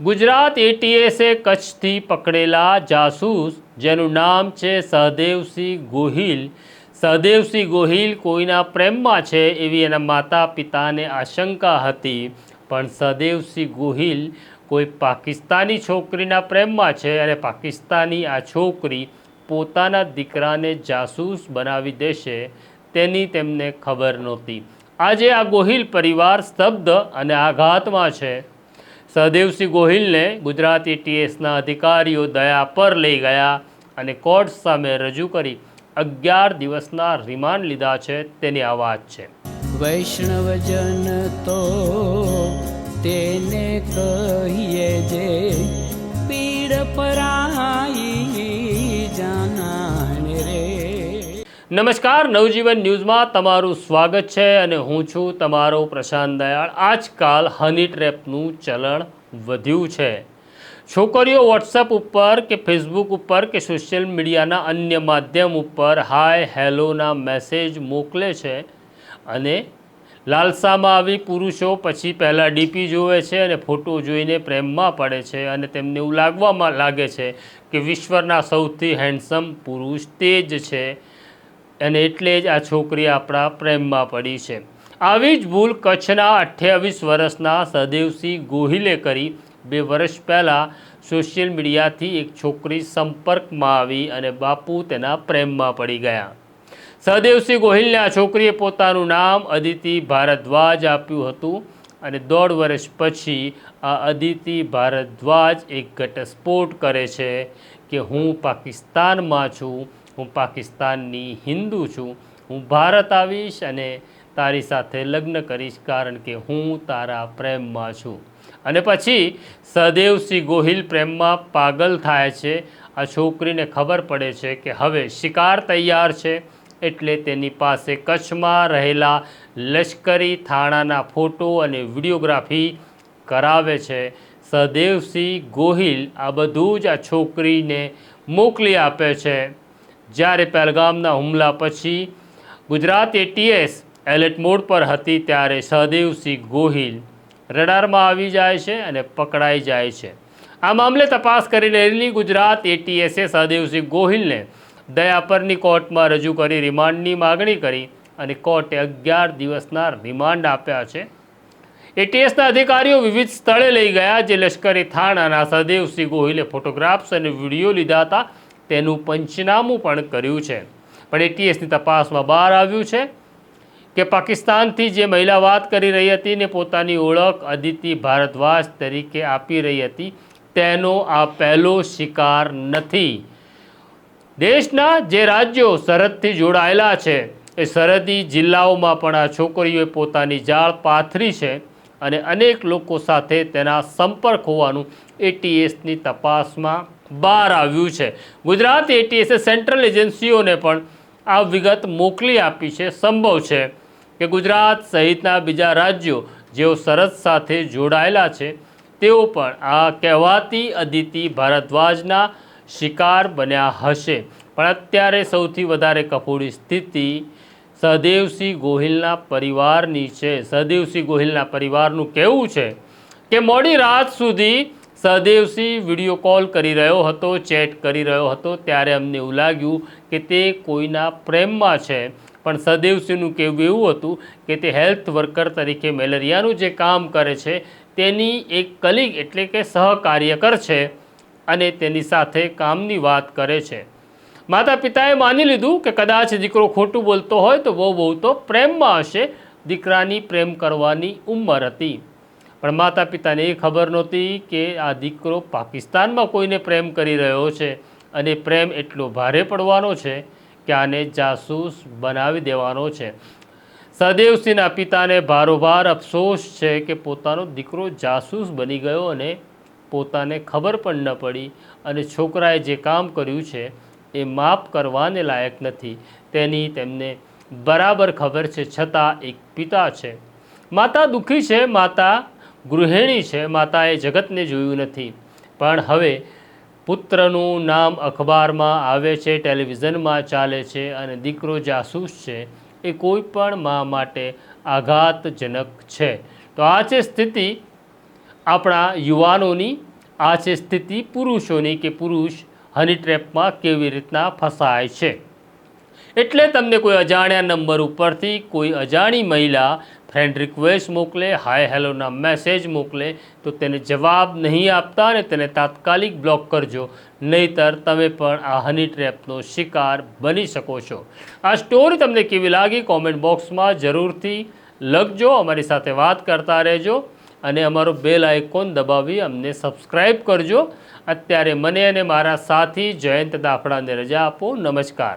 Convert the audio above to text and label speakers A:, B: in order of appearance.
A: ગુજરાત એટીએસે કચ્છથી પકડેલા જાસૂસ, જેનું નામ છે સહદેવસિંહ ગોહિલ. સહદેવસિંહ ગોહિલ કોઈના પ્રેમમાં છે એવી એના માતા પિતાને આશંકા હતી. પણ સહદેવસિંહ ગોહિલ કોઈ પાકિસ્તાની છોકરીના પ્રેમમાં છે અને પાકિસ્તાની આ છોકરી પોતાના દીકરાને જાસૂસ બનાવી દેશે તેની તેમને ખબર નહોતી. આજે આ ગોહિલ પરિવાર સ્તબ્ધ અને આઘાતમાં છે. સહદેવસિંહ ગોહિલને ગુજરાત એટીએસના અધિકારીઓ દયા પર લઈ ગયા અને કોર્ટ સામે રજૂ કરી અગિયાર દિવસના રિમાન્ડ લીધા છે તેની આ વાત છે.
B: વૈષ્ણવજન તો તેને કહીએ જે પીડ પરાઈ
A: નમસ્કાર, નવજીવન ન્યૂઝમાં તમારું સ્વાગત છે અને હું છું તમારો પ્રશાંત દયાળ. આજકાલ હની ટ્રેપનું ચલણ વધ્યું છે. છોકરીઓ વોટ્સઅપ ઉપર કે ફેસબુક ઉપર કે સોશિયલ મીડિયાના અન્ય માધ્યમ ઉપર હાય, હેલોના મેસેજ મોકલે છે અને લાલસામાં આવી પુરુષો પછી પહેલાં ડીપી જોવે છે અને ફોટો જોઈને પ્રેમમાં પડે છે અને તેમને એવું લાગવામાં લાગે છે કે વિશ્વના સૌથી હેન્ડસમ પુરુષ તે જ છે. અને એટલે જ આ છોકરી આપણા પ્રેમમાં પડી છે. આવી જ ભૂલ કચ્છના અઠ્યાવીસ વર્ષના સદેવસિંહ ગોહિલે કરી. બે વર્ષ પહેલાં સોશિયલ મીડિયાથી એક છોકરી સંપર્કમાં આવી અને બાપુ તેના પ્રેમમાં પડી ગયા. સહદેવસિંહ ગોહિલને આ છોકરીએ પોતાનું નામ અદિતિ ભારદ્વાજ આપ્યું હતું અને દોઢ વર્ષ પછી આ અદિતિ ભારદ્વાજ એક ઘટસ્ફોટ કરે છે કે હું પાકિસ્તાનમાં છું હું પાકિસ્તાનની હિન્દુ છું, હું ભારત આવીશ અને તારી સાથે લગ્ન કરીશ કારણ કે હું તારા પ્રેમમાં છું. અને પછી સહદેવસિંહ ગોહિલ પ્રેમમાં પાગલ થાય છે. આ છોકરીને ખબર પડે છે કે હવે શિકાર તૈયાર છે એટલે તેની પાસે કચ્છમાં રહેલા લશ્કરી થાણાના ફોટો અને વિડીયોગ્રાફી કરાવે છે. સહદેવસિંહ ગોહિલ આ બધું જ આ છોકરીને મોકલી આપે છે. જ્યારે પહેલગામના હુમલા પછી ગુજરાત એટીએસ એલર્ટ મોડ પર હતી ત્યારે સહદેવસિંહ ગોહિલ રડારમાં આવી જાય છે અને પકડાઈ જાય છે. આ મામલે તપાસ કરી રહેલી ગુજરાત એટીએસે સહદેવસિંહ ગોહિલને દયાપરની કોર્ટમાં રજૂ કરી રિમાન્ડની માગણી કરી અને કોર્ટે અગિયાર દિવસના રિમાન્ડ આપ્યા છે. એટીએસના અધિકારીઓ વિવિધ સ્થળે લઈ ગયા, જે લશ્કરી થાણાના સહદેવસિંહ ગોહિલે ફોટોગ્રાફ્સ અને વીડિયો લીધા હતા. તેનું પંચનામું પણ કર્યું છે. પણ એટીએસની તપાસમાં બહાર આવ્યું છે કે પાકિસ્તાનથી જે મહિલા વાત કરી રહી હતી ને પોતાની ઓળખ અદિતિ ભારદ્વાજ તરીકે આપી રહી હતી, તેનો આ પહેલો શિકાર નથી. દેશના જે રાજ્યો સરહદથી જોડાયેલા છે, એ સરહદી જિલ્લાઓમાં પણ આ છોકરીઓએ પોતાની જાળ પાથરી છે અને અનેક લોકો સાથે તેના સંપર્ક હોવાનું એટીએસની તપાસમાં બહાર આવ્યું છે. ગુજરાત એટીએસે સેન્ટ્રલ એજન્સીઓને પણ આ વિગત મોકલી આપી છે. સંભવ છે કે ગુજરાત સહિતના બીજા રાજ્યો જેઓ સરહદ સાથે જોડાયેલા છે, તેઓ પણ આ કહેવાતી અદિતિ ભારદ્વાજના શિકાર બન્યા હશે. પણ અત્યારે સૌથી વધારે કફોડી સ્થિતિ સહદેવસિંહ ગોહિલના પરિવારની છે. સહદેવસિંહ ગોહિલના પરિવારનું કહેવું છે કે મોડી રાત સુધી સહદેવસિંહ વીડિયો કોલ કરી રહ્યો હતો, ચેટ કરી રહ્યો હતો, ત્યારે અમને એવું લાગ્યું કે તે કોઈના પ્રેમમાં છે. પણ સહદેવસિંહનું કહેવું એવું હતું કે તે હેલ્થ વર્કર તરીકે મેલેરિયાનું જે કામ કરે છે, તેની એક કલીગ એટલે કે સહકાર્યકર છે અને તેની સાથે કામની વાત કરે છે. માતા પિતાએ માની લીધું કે કદાચ દીકરો ખોટું બોલતો હોય તો બહુ બહુ તો પ્રેમમાં હશે, દીકરાની પ્રેમ કરવાની ઉંમર હતી. પણ માતા પિતાને એ ખબર નહોતી કે આ દીકરો પાકિસ્તાનમાં કોઈને પ્રેમ કરી રહ્યો છે અને પ્રેમ એટલો ભારે પડવાનો છે કે આને જાસૂસ બનાવી દેવાનો છે. સહદેવસિંહના પિતાને ભારોભાર અફસોસ છે કે પોતાનો દીકરો જાસૂસ બની ગયો અને પોતાને ખબર પણ ન પડી અને છોકરાએ જે કામ કર્યું છે એ માફ કરવાને લાયક નથી. તેની તેમને બરાબર ખબર છે છતાં એક પિતા છે. માતા દુઃખી છે, માતા ગૃહિણી છે, માતાએ જગતને જોયું નથી. પણ હવે પુત્રનું નામ અખબારમાં આવે છે, ટેલિવિઝનમાં ચાલે છે અને દીકરો જાસૂસ છે, એ કોઈ પણ મા માટે આઘાતજનક છે. તો આ છે સ્થિતિ આપણા યુવાનોની, આ છે સ્થિતિ પુરુષોની કે પુરુષ હની ટ્રેપમાં કેવી રીતના ફસાય છે. એટલે તમને કોઈ અજાણ્યા નંબર ઉપરથી કોઈ અજાણી મહિલા ફ્રેન્ડ રિક્વેસ્ટ મોકલે હાય હેલોના મેસેજ મોકલે, તો તેને જવાબ નહીં આપતા અને તેને તાત્કાલિક બ્લોક કરજો. નહીતર તમે પણ આ હની ટ્રેપનો શિકાર બની શકો છો. આ સ્ટોરી તમને કેવી લાગી? કોમેન્ટ બોક્સમાં જરૂરથી લખજો. અમારી સાથે વાત કરતા રહેજો અને અમારો બેલ આઇકોન દબાવી અમને સબસ્ક્રાઈબ કરજો. અત્યારે મને અને મારા સાથી જયંત દાફડાને રજા આપો. નમસ્કાર.